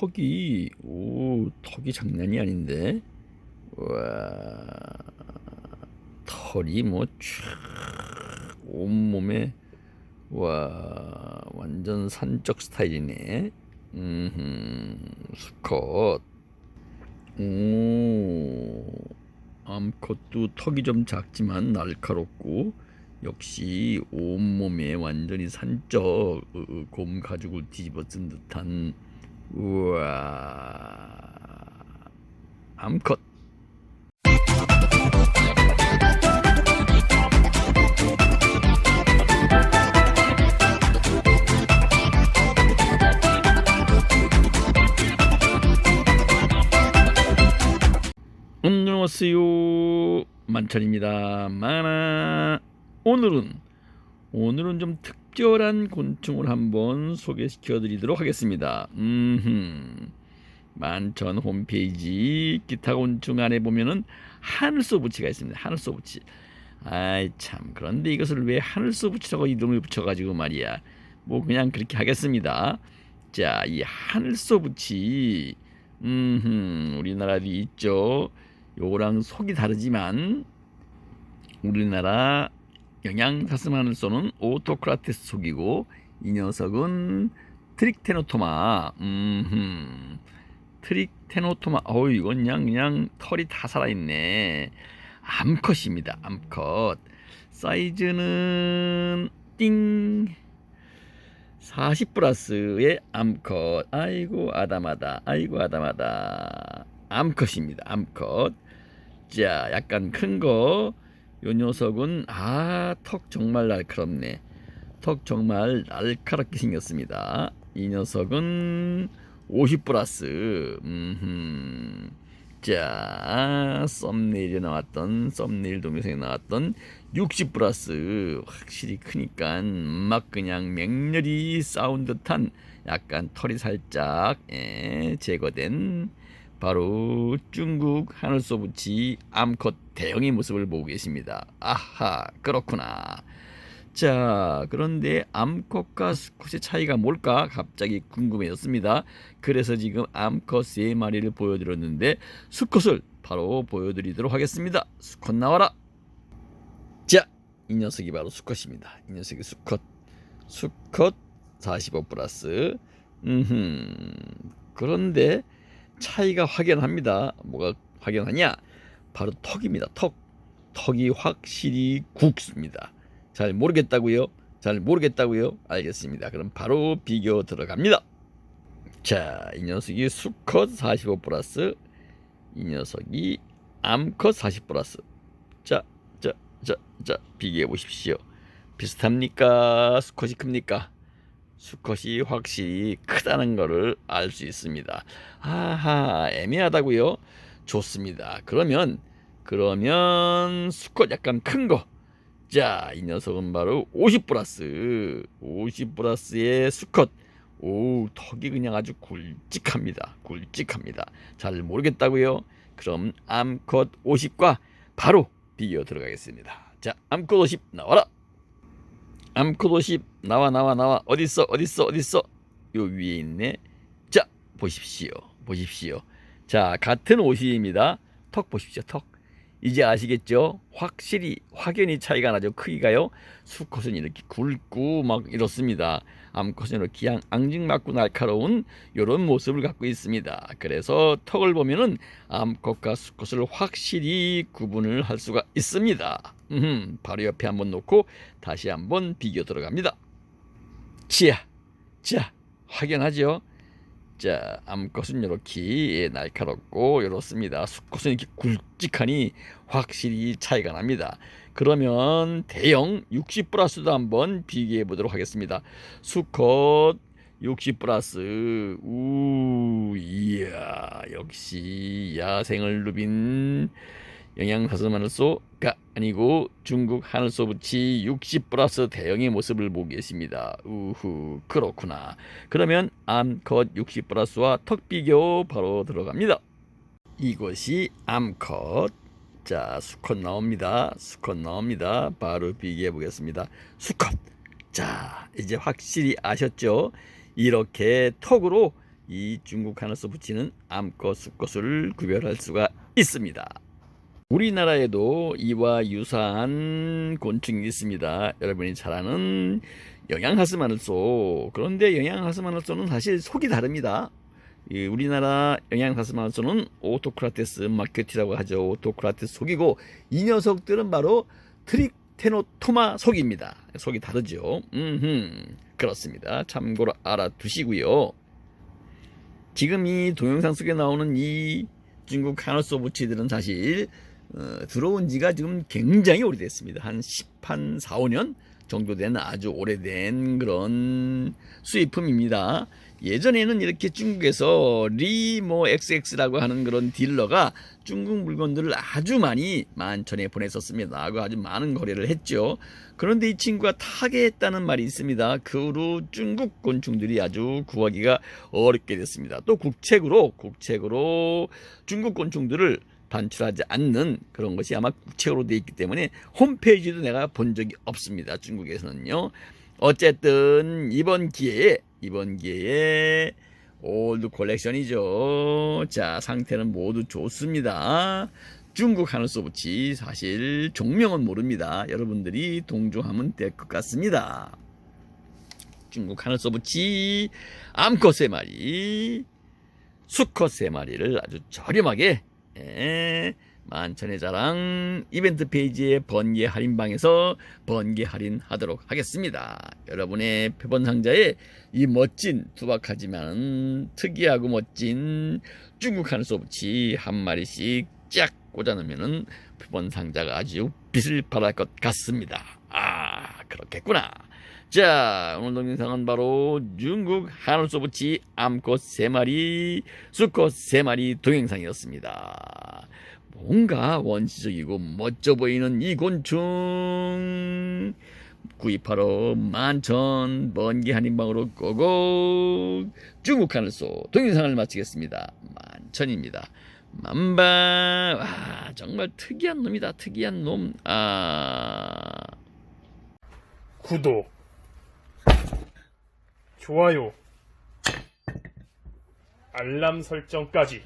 턱이 오 턱이 장난이 아닌데? 와 털이 뭐쫙 온몸에 와 완전 산적 스타일이네. 음 수컷. 오 암컷도 턱이 좀 작지만 날카롭고 역시 온몸에 완전히 산적 곰 가죽을 뒤집어 쓴 듯한 우와. 암컷. 안녕하세요. 만찬입니다. 만화 오늘은 오늘은 좀 특 별한 곤충을 한번 소개시켜 드리도록 하겠습니다. 음흠. 만천 홈페이지 기타 곤충 안에 보면은 하늘소부치가 있습니다. 하늘소부치. 아이 참. 그런데 이것을 왜 하늘소부치라고 이름을 붙여가지고 말이야. 뭐 그냥 그렇게 하겠습니다. 자 이 하늘소부치. 음 우리나라도 있죠. 요거랑 속이 다르지만 우리나라 영양 사슴하늘 쏘는 오토크라테스 속이고 이 녀석은 트릭테노토마. 음 트릭테노토마. 어우 이건 그냥 그냥 털이 다 살아 있네. 암컷입니다 암컷. 사이즈는 띵. 40 플러스의 암컷. 아이고 아담하다. 아이고 아담하다. 암컷입니다 암컷. 자 약간 큰 거 요 녀석은 아 턱 정말 날카롭네. 턱 정말 날카롭게 생겼습니다. 이 녀석은 50 플러스. 음흠. 자 썸네일에 나왔던 썸네일 동영상에 나왔던 60 플러스. 확실히 크니까 막 그냥 맹렬히 싸운 듯한 약간 털이 살짝 예, 제거된 바로 중국 하늘소부치 암컷 대형의 모습을 보고 계십니다. 아하 그렇구나. 자 그런데 암컷과 수컷의 차이가 뭘까 갑자기 궁금해졌습니다. 그래서 지금 암컷 세 마리를 보여드렸는데 수컷을 바로 보여드리도록 하겠습니다. 수컷 나와라. 자 이 녀석이 바로 수컷입니다. 이 녀석이 수컷 수컷 45 플러스. 음 그런데 차이가 확연합니다. 뭐가 확연하냐? 바로 턱입니다. 턱. 턱이 확실히 굵습니다. 잘 모르겠다고요? 잘 모르겠다고요? 알겠습니다. 그럼 바로 비교 들어갑니다. 자, 이 녀석이 수컷 45 플러스, 이 녀석이 암컷 40 플러스. 자, 자, 자, 자, 비교해 보십시오. 비슷합니까? 수컷이 큽니까? 수컷이 확실히 크다는 것을 알 수 있습니다. 아하, 애매하다고요? 좋습니다. 그러면 그러면 수컷 약간 큰 거. 자, 이 녀석은 바로 50 플러스. 50 플러스의 수컷. 오, 턱이 그냥 아주 굵직합니다. 굵직합니다. 잘 모르겠다고요? 그럼 암컷 50과 바로 비교 들어가겠습니다. 자, 암컷 50 나와라. 50 나와 나와 나와. 어딨어 어딨어 어딨어? 요 위에 있네. 자 보십시오 보십시오. 자 같은 50입니다. 턱 보십시오 턱. 이제 아시겠죠? 확실히 확연히 차이가 나죠 크기가요. 수컷은 이렇게 굵고 막 이렇습니다. 암컷은 이렇게 그냥 앙증맞고 날카로운 이런 모습을 갖고 있습니다. 그래서 턱을 보면은 암컷과 수컷을 확실히 구분을 할 수가 있습니다 음, 바로 옆에 한번 놓고 다시 한번 비교 들어갑니다. 지야, 자, 확연하죠? 자, 암컷은 이렇게 날카롭고 이렇습니다. 수컷은 이렇게 굵직하니 확실히 차이가 납니다. 그러면 대형 60 플러스도 한번 비교해 보도록 하겠습니다. 수컷 60 플러스 우 이야 역시 야생을 누빈 영양사슴 하늘소가 아니고 중국 하늘소부치 60 플러스 대형의 모습을 보고 계십니다. 우후 그렇구나. 그러면 암컷 60 플러스와 턱 비교 바로 들어갑니다. 이것이 암컷. 자 수컷 나옵니다. 수컷 나옵니다. 바로 비교해 보겠습니다. 수컷. 자 이제 확실히 아셨죠? 이렇게 턱으로 이 중국 하늘서 붙이는 암컷, 수컷을 구별할 수가 있습니다. 우리나라에도 이와 유사한 곤충이 있습니다. 여러분이 잘 아는 영양하스 마늘소. 그런데 영양하스 마늘소는 사실 속이 다릅니다. 이 우리나라 영양하스 마늘소는 오토크라테스 마케티라고 하죠. 오토크라테스 속이고 이 녀석들은 바로 트릭테노토마 속입니다. 속이 다르죠. 음, 그렇습니다. 참고로 알아두시고요. 지금 이 동영상 속에 나오는 이 중국 하늘소부치들은 사실 어, 들어온 지가 지금 굉장히 오래됐습니다. 한 10, 한 4, 5년 정도 된 아주 오래된 그런 수입품입니다. 예전에는 이렇게 중국에서 리모 XX라고 하는 그런 딜러가 중국 물건들을 아주 많이 만천에 보냈었습니다. 하고 아주 많은 거래를 했죠. 그런데 이 친구가 타계했다는 말이 있습니다. 그 후로 중국 곤충들이 아주 구하기가 어렵게 됐습니다. 또 국책으로 국책으로 중국 곤충들을 반출하지 않는 그런 것이 아마 국책으로 되어 있기 때문에 홈페이지도 내가 본 적이 없습니다. 중국에서는요. 어쨌든 이번 기회에 이번 기회에 올드 콜렉션이죠. 자 상태는 모두 좋습니다. 중국 하늘소부치 사실 종명은 모릅니다. 여러분들이 동조하면 될 것 같습니다. 중국 하늘소부치 암컷 세 마리, 수컷 세 마리를 아주 저렴하게 예, 만천의 자랑 이벤트 페이지의 번개 할인방에서 번개 할인하도록 하겠습니다. 여러분의 표본 상자에 이 멋진 투박하지만 특이하고 멋진 중국 한소부치 한 마리씩 쫙 꽂아놓으면 표본 상자가 아주 빛을 발할 것 같습니다. 아 그렇겠구나. 자 오늘 동영상은 바로 중국 한울소부치 암컷 3마리 수컷 3마리 동영상이었습니다. 뭔가 원시적이고 멋져 보이는 이 곤충 구입하러 만천 번개 한인방으로 고고 중국 하늘소 동영상을 마치겠습니다. 만천입니다. 만바 와 정말 특이한 놈이다 특이한 놈 아 구독, 좋아요, 알람 설정까지